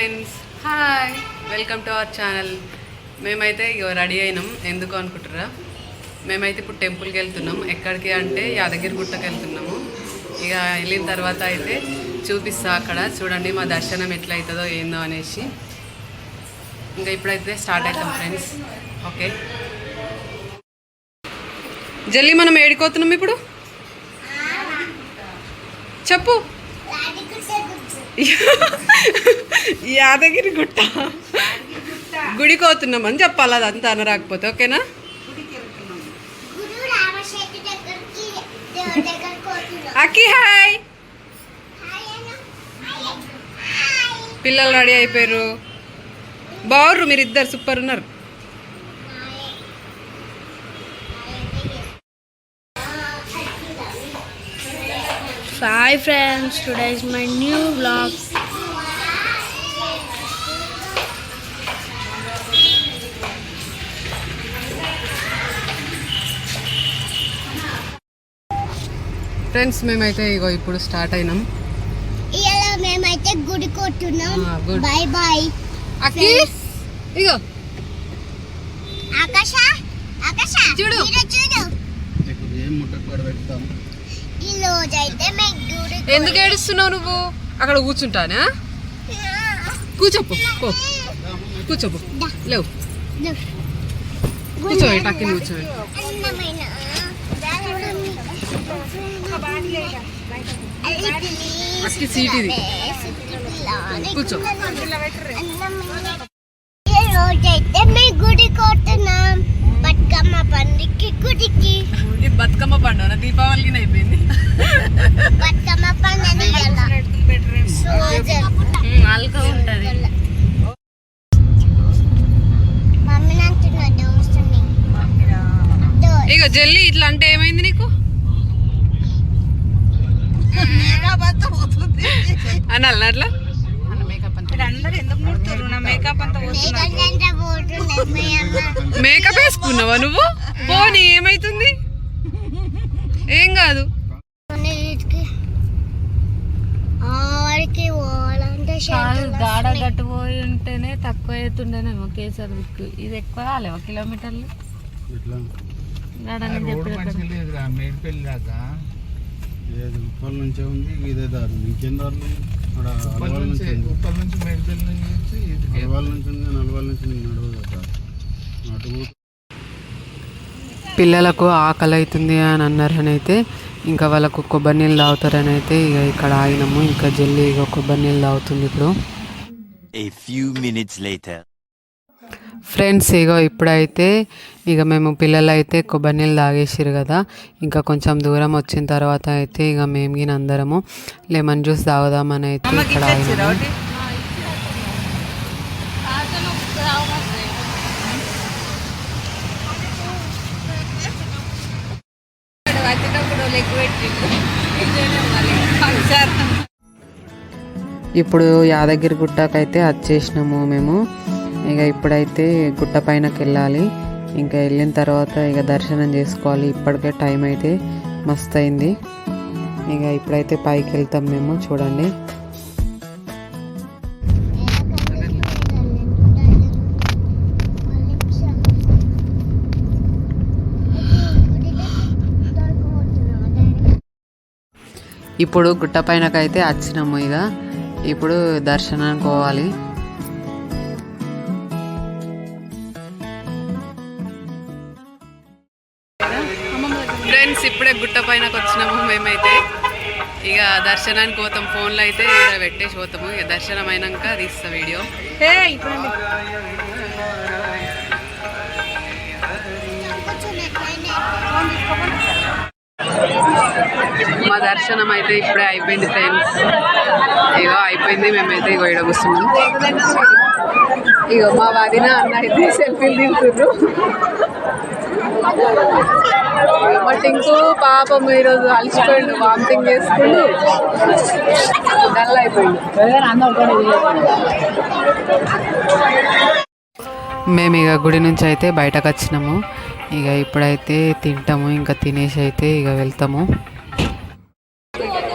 Friends hi welcome to our channel మేమైతే ఇగో ready అయినాం. ఎందుకు అనుకుంటారా మేమైతే ఇప్పుడు టెంపుల్కి వెళ్తున్నాం. ఎక్కడికి అంటే యాదగిరి గుట్టకి వెళ్తున్నాము. ఇక వెళ్ళిన తర్వాత అయితే చూపిస్తా అక్కడ. చూడండి మా దర్శనం ఎట్లా అవుతుందో ఏందో అనేసి. ఇంకా ఇప్పుడైతే స్టార్ట్ అవుతాం ఫ్రెండ్స్ ఓకే జల్లి మనం ఏడికోతున్నాం ఇప్పుడు? చెప్పు. యాదగిరి గుట్ట. గుడికి పోతున్నాం అని చెప్పాలి అదంతా అనరాకపోతే ఓకేనా? అక్కి హాయ్. పిల్లలు రెడీ అయిపోయారు. బాగుర్రు మీరు ఇద్దరు సూపర్ ఉన్నారు. Hi friends, today is my new vlog. Friends మేమైతే ఇగో ఇప్పుడు స్టార్ట్ అయినాం. ఇలా మేమైతే గుడి కొట్టున్నాం. good. బాయ్ బాయ్ అక్కి ఇగో. ఆకాశ ఆకాశ. చూడు. చూడు. ఏం ముట్టకూడ పెడతాం? ఎందుకు ఏడుస్తున్నావు నువ్వు? అక్కడ కూర్చుంటానా? కూర్చోపు కూర్చోపు. లేవు. కూర్చోండి టక్కిని కూర్చోండి అందమైన సీట్ ఇది కూర్చో. ఈ రోజైతే మేము గుడి కొట్టున్నాం బతుకమ్మ పండుగకి బతుకమ్మ పండుగ దీపావళికి అయిపోయింది. ఉంటుంది. ఇక జల్లి ఇట్లా అంటే ఏమైంది నీకు? అనాలి అట్లా. మేకప్ వేసుకున్నావా నువ్వు? పోనీ ఏమైతుంది? ఏం కాదు. గాడ వస్తున్నాయి. గట్టుపోయి ఉంటేనే తక్కువ అవుతుండేనేమో కేసర్ దిక్కు. ఇది ఎక్కువ కాలేవా కిలోమీటర్లు? మేడిపల్లి దాకా. ఉప్పల్ నుంచే ఉంది ఇదే దారి. ఇంకేం దారులు అక్కడ ఉప్పల్ అలవాల నుంచి నుంచి. ఉప్పల్ నుంచి మేడిపల్లి నుంచి ఇటుకే. అలవాల నుంచి ఉంది నలవాల నుంచి నడవదు అటు పిల్లలకు ఆకలి అవుతుంది అని అన్నారని అయితే ఇంకా వాళ్ళకు కొబ్బరి నీళ్ళు తాగుతారని అయితే ఇక ఇక్కడ ఆగినాము. ఇంకా జల్లి ఇక కొబ్బరి నీళ్ళు తాగుతుంది ఇప్పుడు. ఫ్రెండ్స్ ఇగో ఇప్పుడైతే ఇక మేము పిల్లలు అయితే కొబ్బరి నీళ్ళు తాగేసారు కదా ఇంకా కొంచెం దూరం వచ్చిన తర్వాత అయితే ఇక మేము గిన అందరము లెమన్ జ్యూస్ తాగుదామని అయితే ఇక్కడ ఇప్పుడు యాదగిరి గుట్టకైతే వచ్చేసినాము మేము. ఇక ఇప్పుడైతే గుట్ట పైనకి వెళ్ళాలి. ఇంకా వెళ్ళిన తర్వాత ఇక దర్శనం చేసుకోవాలి. ఇప్పటికే టైం అయితే మస్తు అయింది ఇక ఇప్పుడైతే పైకి వెళ్తాం మేము. చూడండి. ఇప్పుడు గుట్ట పైనకైతే వచ్చినాము ఇక. ఇప్పుడు దర్శనానికి పోవాలి. ఫ్రెండ్స్ ఇప్పుడే గుట్ట పైనకి వచ్చినాము మేమైతే. ఇక దర్శనానికి పోతాం. ఫోన్లో అయితే ఇక్కడ పెట్టేసి పోతాము. ఇక దర్శనం అయినాక తీస్తా వీడియో. మా దర్శనం అయితే ఇప్పుడే అయిపోయింది ఫ్రెండ్స్ ఇగో అయిపోయింది మేమైతే ఇగో ఇక్కడ కూర్చున్నాం. ఇగో మా వదిన అన్న అయితే సెల్ఫీలు దిగుతుర్రు మా టింకు పాపం ఈరోజు అలసిపోయిండు వామిటింగ్ చేసుకుండు. డల్ అయిపోయిండు. మేము ఇక గుడి నుంచి అయితే బయటకు వచ్చినాము. ఇక ఇప్పుడైతే తింటాము ఇంకా తినేసి అయితే ఇక వెళ్తాము.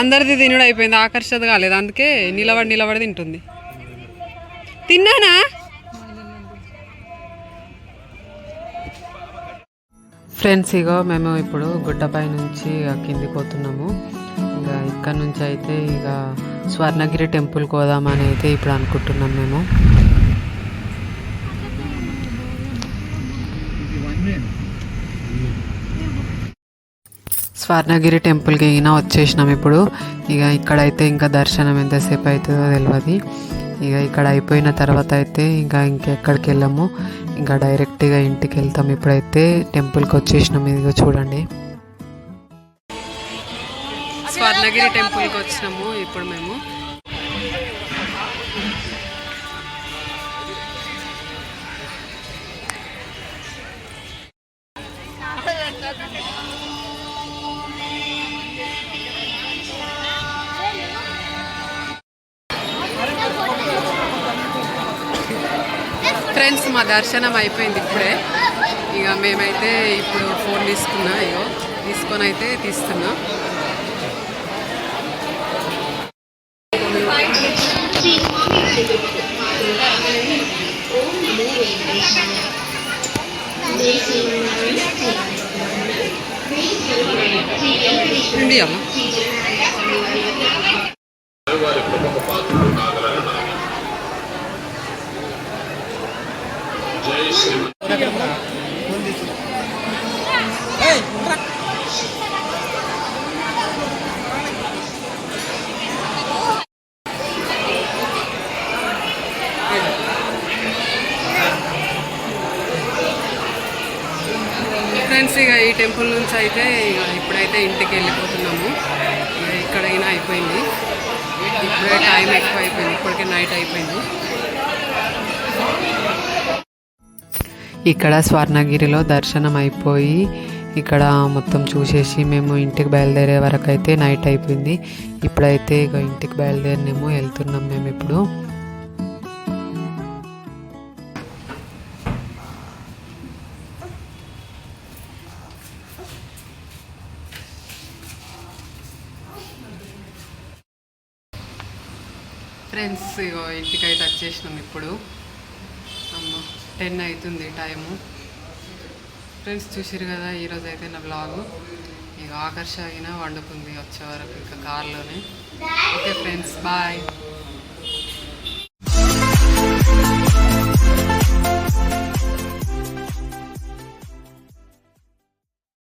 అందరిది తినుడు అయిపోయింది ఆకర్షత కాలేదు అందుకే నిలబడి నిలబడి తింటుంది. తిన్నానా? ఫ్రెండ్స్ ఇగో మేము ఇప్పుడు గుడ్డపై నుంచి ఇక కిందికి పోతున్నాము. ఇక ఇక్కడ నుంచి అయితే ఇక స్వర్ణగిరి టెంపుల్కి పోదామని అయితే ఇప్పుడు అనుకుంటున్నాం మేము. స్వర్ణగిరి టెంపుల్కి అయినా వచ్చేసినాం ఇప్పుడు. ఇక ఇక్కడైతే ఇంకా దర్శనం ఎంతసేపు అవుతుందో తెలియదు ఇక ఇక్కడ అయిపోయిన తర్వాత అయితే ఇంకా ఇంకెక్కడికి వెళ్ళాము. ఇంకా డైరెక్ట్గా ఇంటికి వెళ్తాం. ఇప్పుడైతే టెంపుల్కి వచ్చేసినాం. ఇదిగో చూడండి. స్వర్ణగిరి టెంపుల్కి వచ్చినాము. ఇప్పుడు మేము ఫ్రెండ్స్ మా దర్శనం అయిపోయింది ఇప్పుడే. ఇక మేమైతే ఇప్పుడు ఫోన్ తీసుకున్నా ఇగో తీసుకొని అయితే తీస్తున్నా. ఉంది అమ్మ ఫ్రెండ్స్ ఇక ఈ టెంపుల్ నుంచి అయితే ఇక ఇప్పుడైతే ఇంటికి వెళ్ళిపోతున్నాము. ఇక్కడైనా అయిపోయింది. ఇప్పుడే టైం ఎక్కువ అయిపోయింది ఇప్పటికే నైట్ అయిపోయింది. ఇక్కడ స్వర్ణగిరిలో దర్శనం అయిపోయి ఇక్కడ మొత్తం చూసేసి మేము ఇంటికి బయలుదేరే వరకు అయితే నైట్ అయిపోయింది. ఇప్పుడైతే ఇక ఇంటికి బయలుదేరినేమో వెళ్తున్నాం మేము ఇప్పుడు. ఫ్రెండ్స్ ఇగో ఇంటికి అయితే వచ్చేసినాం ఇప్పుడు. అమ్మ టెన్ అవుతుంది టైము. ఫ్రెండ్స్ చూసారు కదా ఈరోజు అయితే నా బ్లాగు ఇక ఆకర్ష అయినా వండుకుంది వచ్చే వరకు ఇంకా కార్లోనే. Okay friends bye